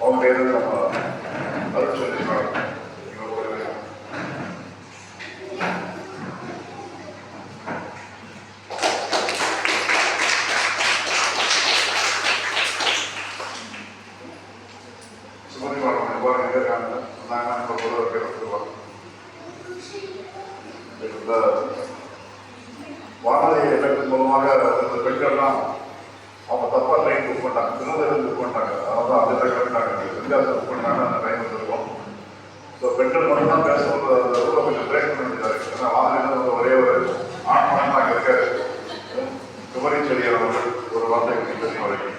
அவங்க பேரு நம்ம அருள் சொல்லியிருக்கோம் வானொலி எஃபெக்ட் மூலமாக பெண்கள்லாம் அவங்க வித்தியாசம் புக் பண்ணாங்க அந்த டைம் வந்திருக்கோம் ஸோ பெண்கள் மட்டும் தான் பேசும்போது அந்த ரூலை கொஞ்சம் பிரேக் பண்ண வேண்டியதாக ஏன்னா வானொலி ஒரே ஒரு ஆண் மகன் அங்கே இருக்காரு குமரி செடியாளர்கள் ஒரு வார்த்தை வரைக்கும்.